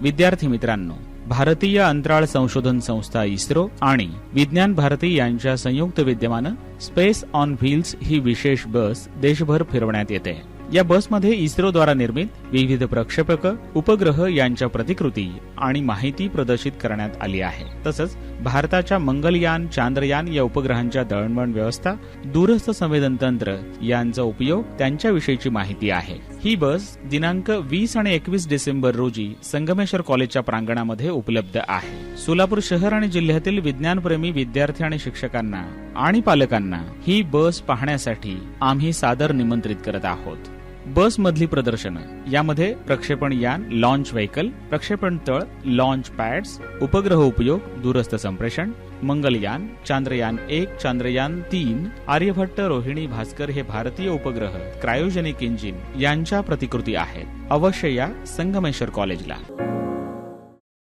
विद्यार्थी मित्रांनो भारतीय अंतराळ संशोधन संस्था इस्रो आणि विज्ञान भारती यांच्या संयुक्त विद्यमानं स्पेस ऑन व्हील्स ही विशेष बस देशभर फिरवण्यात येते. या बसमध्ये इस्रोद्वारा निर्मित विविध प्रक्षेपक उपग्रह यांच्या प्रतिकृती आणि माहिती प्रदर्शित करण्यात आली आहे. तसंच भारताच्या मंगलयान चांद्रयान या उपग्रहांच्या दळणवळण व्यवस्था दूरस्थ संवेदन तंत्र यांचा उपयोग त्यांच्याविषयीची माहिती आहे. ही बस दिनांक वीस आणि एकवीस डिसेंबर रोजी संगमेश्वर कॉलेजच्या प्रांगणामध्ये उपलब्ध आहे. सोलापूर शहर आणि जिल्ह्यातील विज्ञानप्रेमी विद्यार्थी आणि शिक्षकांना आणि पालकांना ही बस पाहण्यासाठी आम्ही सादर निमंत्रित करत आहोत. बस मधली प्रदर्शनं. यामध्ये प्रक्षेपण यान लॉन्च व्हेकल प्रक्षेपण तळ लॉन्च पॅड्स उपग्रह उपयोग दूरस्थ संप्रेषण मंगलयान चांद्रयान एक चांद्रयान तीन आर्यभट्ट रोहिणी भास्कर हे भारतीय उपग्रह क्रायोजेनिक इंजिन यांच्या प्रतिकृती आहेत. अवश्य या संगमेश्वर कॉलेजला